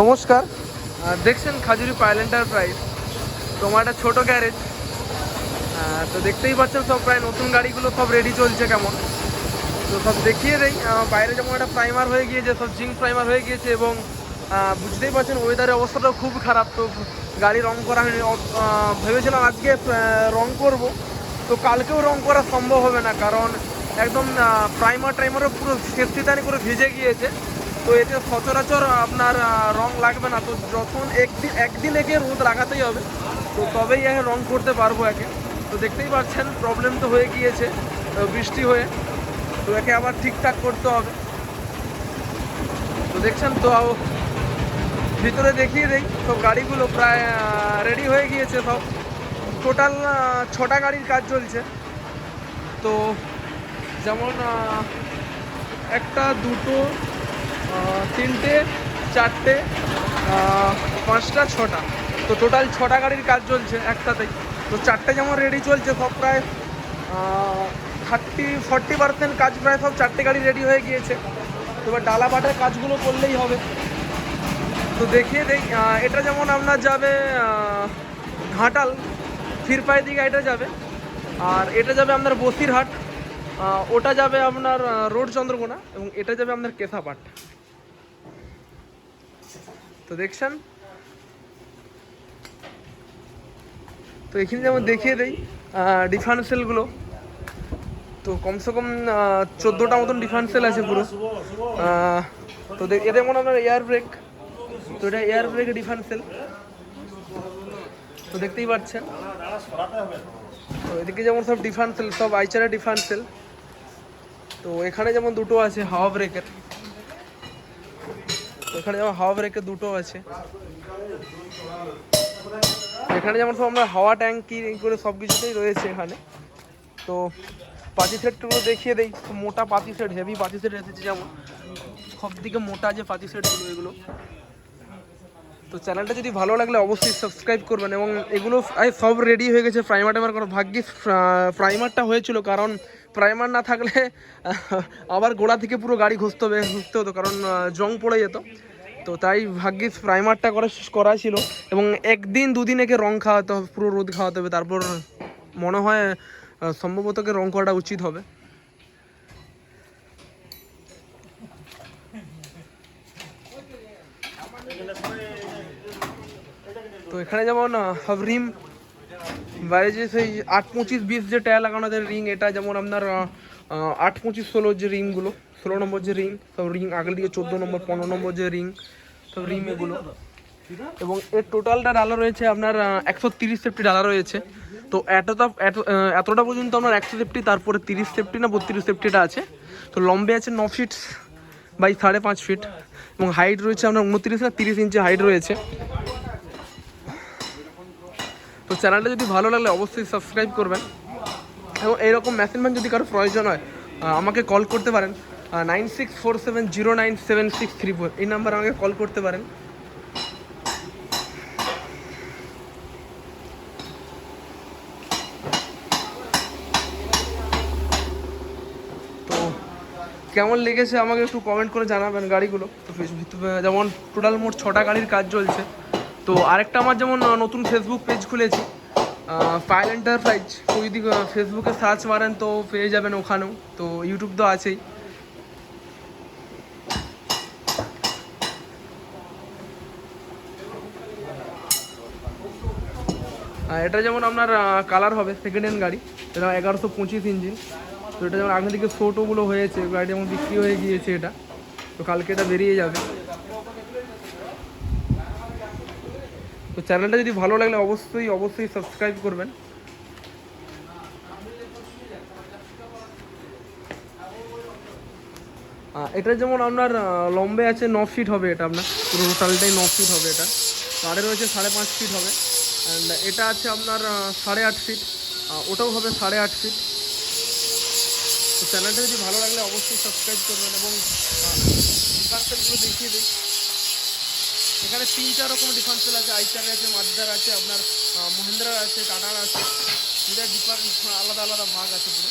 নমস্কার। দেখছেন Khajuri pile enterprise তোমার একটা ছোটো গ্যারেজ তো দেখতেই পাচ্ছেন সব প্রায় নতুন গাড়িগুলো সব রেডি চলছে কেমন। তো সব দেখিয়ে দেই বাইরে যেমন একটা প্রাইমার হয়ে গিয়েছে, সব জিঙ্ক প্রাইমার হয়ে গিয়েছে এবং বুঝতেই পারছেন ওয়েদারের অবস্থাটাও খুব খারাপ। তো গাড়ি রং করা হয়নি। ভেবেছিলাম আজকে রং করব। তো কালকেও রং করা সম্ভব হবে না, কারণ একদম প্রাইমার টাইমারও পুরো সেফটিদানি করে ভিজে গিয়েছে। তো এতে সচরাচর আপনার রং লাগবে না। তো যখন একদিন একদিন একে রোদ লাগাতেই হবে, তো তবেই একে রং করতে পারব একে। তো দেখতেই পাচ্ছেন প্রবলেম তো হয়ে গিয়েছে বৃষ্টি হয়ে। তো একে আবার ঠিকঠাক করতে হবে। তো দেখছেন তো ভিতরে দেখিয়ে দেই। সব গাড়িগুলো প্রায় রেডি হয়ে গিয়েছে সব। টোটাল ছটা গাড়ির কাজ চলছে। তো যেমন একটা, দুটো তিনটে, চারটে পাঁচটা, ছটা। তো টোটাল ছটা গাড়ির কাজ চলছে একটাতেই। তো চারটে যেমন রেডি চলছে, সব প্রায় থার্টি ফর্টি পার্সেন্ট কাজ প্রায় সব চারটে গাড়ি রেডি হয়ে গিয়েছে। তো এবার ডালা বাটার কাজগুলো করলেই হবে। তো দেখিয়ে দেই এটা যেমন আপনার যাবে ঘাটাল ফিরপাই দিকে এটা যাবে। আর এটা যাবে আপনার বসিরহাট ওটা যাবে আপনার রোড চন্দ্রকোনা এবং এটা যাবে আপনার কেথাপাট। তো দেখছেন? তো এখানে যেমন দেখিয়ে দেই ডিফারেন্সিয়ালগুলো তো কমসে কম চোদ্দোটা মতন ডিফারেন্সিয়াল আছে পুরো। তো দে- এদের মনে আপনার এয়ার ব্রেক তো এটা এয়ার ব্রেক ডিফারেন্সিয়াল তো দেখতেই পাচ্ছেন। তো এদিকে যেমন সব ডিফারেন্সিয়াল সব আইচারের ডিফারেন্সিয়াল তো এখানে যেমন দুটো আছে হাওয়া ব্রেকের এখানে যেমন হাওয়া ব্রেকের দুটো আছে। এখানে যেমন সব আমরা হাওয়া ট্যাঙ্কি করে সব কিছুতেই রয়েছে এখানে। তো পাতি সেটগুলো দেখিয়ে দেই মোটা পাতি সেট হেভি পাতি সেট এসেছে যেমন। সব দিকে মোটা যে পাতি সেটগুলো, এগুলো। তো চ্যানেলটা যদি ভালো লাগলে অবশ্যই সাবস্ক্রাইব করবেন এবং এগুলো সব রেডি হয়ে গেছে। প্রাইমার টাইমার কোনো ভাগ্যিস প্রাইমারটা হয়েছিল কারণ প্রাইমার না থাকলে আবার গোড়া থেকে পুরো গাড়ি ঘুষতে হবে ঘুষতে হতো কারণ জং পড়ে যেত। তো তাই ভাগ্যিস প্রাইমারটা করা করা ছিল। এবং একদিন দুদিন একে রং খাওয়াতে হবে পুরো রোদ খাওয়াতে হবে। তারপর মনে হয় সম্ভবত একে রং করাটা উচিত হবে। তো এখানে যেমন আহ, সব রিম বাইরে যে সেই আট পঁচিশ বিশ যে টায়ার লাগানো যায় রিং এটা যেমন আপনার আট পঁচিশ ষোলোর যে রিংগুলো ষোলো নম্বর যে রিং সব রিং আগের দিকে চোদ্দ নম্বর, পনেরো নম্বর যে রিং সব রিং এগুলো। এবং এর টোটালটা ডালা রয়েছে আপনার একশো তিরিশ সেফটি ডালা রয়েছে। তো এতটা এত এতটা পর্যন্ত আপনার একশো সেফটি তারপরে তিরিশ সেফটি না বত্রিশ সেফটিটা আছে। তো লম্বে আছে ন ফিট বাই সাড়ে পাঁচ ফিট এবং হাইট রয়েছে আপনার উনত্রিশ না তিরিশ ইঞ্চি হাইট রয়েছে। তো চ্যানেলটা যদি ভালো লাগলে অবশ্যই সাবস্ক্রাইব করবেন। এবং এইরকম মেশিন যদি কারও প্রয়োজন হয় আমাকে কল করতে পারেন nine six four seven zero nine seven six three four এই নাম্বারে আমাকে কল করতে পারেন। কেমন লেগেছে আমাকে একটু কমেন্ট করে জানাবেন গাড়িগুলো। তো যেমন টোটাল মোট ছটা গাড়ির কাজ চলছে। তো আরেকটা আমার যেমন নতুন ফেসবুক পেজ খুলেছি ফাইল এন্টারপ্রাইজ তো যদি ফেসবুকে সার্চ মারেন তো পেয়ে যাবেন ওখানেও, তো ইউটিউব তো আছেই। এটা যেমন আপনার কালার হবে সেকেন্ড হ্যান্ড গাড়ি, এটা এগারোশো পঁচিশ ইঞ্জিন তো এটা যেমন আগে দিকে ছোটোগুলো হয়েছে গাড়ি যেমন বিক্রি হয়ে গিয়েছে এটা, তো কালকে এটা বেরিয়ে যাবে। তো চ্যানেলটা যদি ভালো লাগলে অবশ্যই অবশ্যই সাবস্ক্রাইব করবেন। এটা যেমন আপনার লম্বে আছে ন ফিট হবে এটা আপনার। পুরো টোটালটাই ন ফিট হবে এটা। সাড়ে রয়েছে সাড়ে পাঁচ ফিট হবে। অ্যান্ড এটা আছে আপনার সাড়ে আট ফিট ওটাও হবে সাড়ে আট ফিট তো চ্যানেলটা যদি ভালো লাগলে অবশ্যই সাবস্ক্রাইব করবেন এবং দেখিয়ে দিই। এখানে তিন চার রকম ডিফারেন্সেল আছে আইচার আছে মাদ্দার আছে, আপনার মহিন্দ্রা আছে, টাটার আছে এটা ডিফারেন্স আলাদা আলাদা ভাগ আছে পুরো।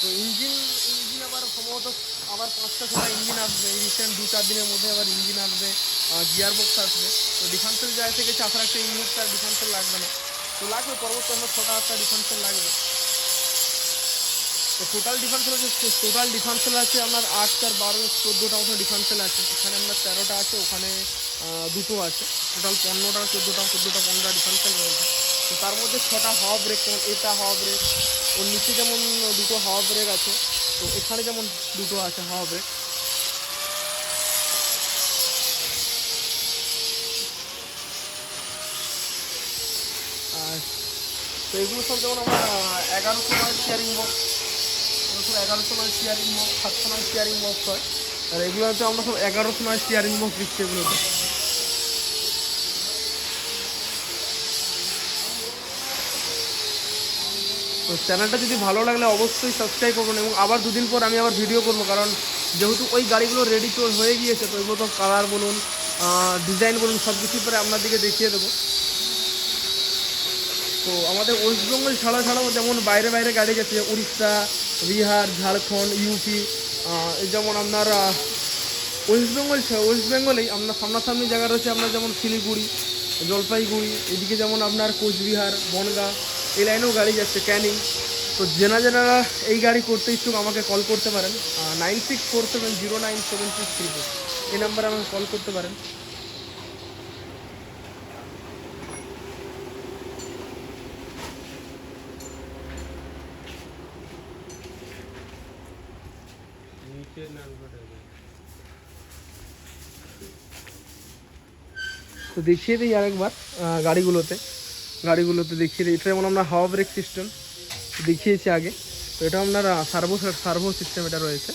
তো ইঞ্জিন ইঞ্জিন আবার সম্ভবত আবার পাঁচটা ছটা ইঞ্জিন আসবে রিসেন্ট দু চার দিনের মধ্যে আবার ইঞ্জিন আসবে গিয়ার বক্স আসবে। তো ডিফেন্সের জায়গা থেকে চাষার একটা ইঞ্জিন তার ডিফেন্সের লাগবে না। তো লাগবে, পরবর্তী আমরা ছটা আটটা ডিফেন্সের লাগবে। টোটাল ডিফেন্সেল হচ্ছে টোটাল ডিফেন্সেল আছে আপনার আট চার বারো চোদ্দোটা মতো ডিফেন্সেল আছে। এখানে আপনার তেরোটা আছে, ওখানে দুটো আছে। টোটাল পনেরোটা, চোদ্দোটা চোদ্দোটা, পনেরোটা ডিফেন্সেল রয়েছে। তো তার মধ্যে ছটা হাওয়া ব্রেক যেমন এটা হাওয়া ব্রেক ওর নিচে যেমন দুটো হাওয়া ব্রেক আছে, তো এখানে যেমন দুটো আছে হাওয়া ব্রেক আর তো এগুলো সব যেমন আমরা এগারোশো নয় শেয়ারিং বক্স এগুলো এগারোশো নয় শেয়ারিং বক্স সাতশো নয় শেয়ারিং বক্স হয়। আর এগুলোতে আমরা সব এগারোশো নয় শেয়ারিং বক্স দিচ্ছি এগুলোতে তো চ্যানেলটা যদি ভালো লাগলে অবশ্যই সাবস্ক্রাইব করবেন এবং আবার দুদিন পর আমি আবার ভিডিও করব, কারণ যেহেতু ওই গাড়িগুলো রেডি হয়ে গিয়েছে, তো এগুলো তো কালার বলুন ডিজাইন বলুন সব কিছু পরে আপনাদেরকে দেখিয়ে দেবো। তো আমাদের ওয়েস্ট বেঙ্গল ছাড়া ছাড়াও যেমন বাইরে বাইরে গাড়ি গেছে, উড়িষ্যা বিহার, ঝাড়খণ্ড ইউপি যেমন আপনার ওয়েস্ট বেঙ্গল ওয়েস্ট বেঙ্গলেই আপনার সামনাসামনি জায়গা রয়েছে আপনার যেমন শিলিগুড়ি, জলপাইগুড়ি, এদিকে যেমন আপনার কোচবিহার, বনগাঁ, এই লাইনেও গাড়ি যাচ্ছে, ক্যানিং। তো জেনা জেনারা এই গাড়ি করতে ইচ্ছুক আমাকে কল করতে পারেন nine six four seven zero nine seven six three four এই নাম্বারে আমাকে কল করতে পারেন। তো দেখিয়ে দিই আরেকবার গাড়িগুলোতে। গাড়িগুলোতে দেখিয়ে দিই। এটা যেমন আমরা হাওয়া ব্রেক সিস্টেম দেখিয়েছি আগে, তো এটা আপনার সার্ভো সার্ভো সিস্টেম এটা রয়েছে।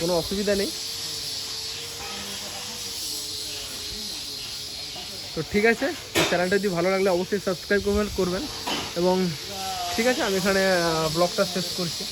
কোনো অসুবিধা নেই। তো ঠিক আছে, চ্যানেলটা যদি ভালো লাগলে অবশ্যই সাবস্ক্রাইব করবেন করবেন। এবং ঠিক আছে, আমি এখানে ব্লগটা শেষ করছি।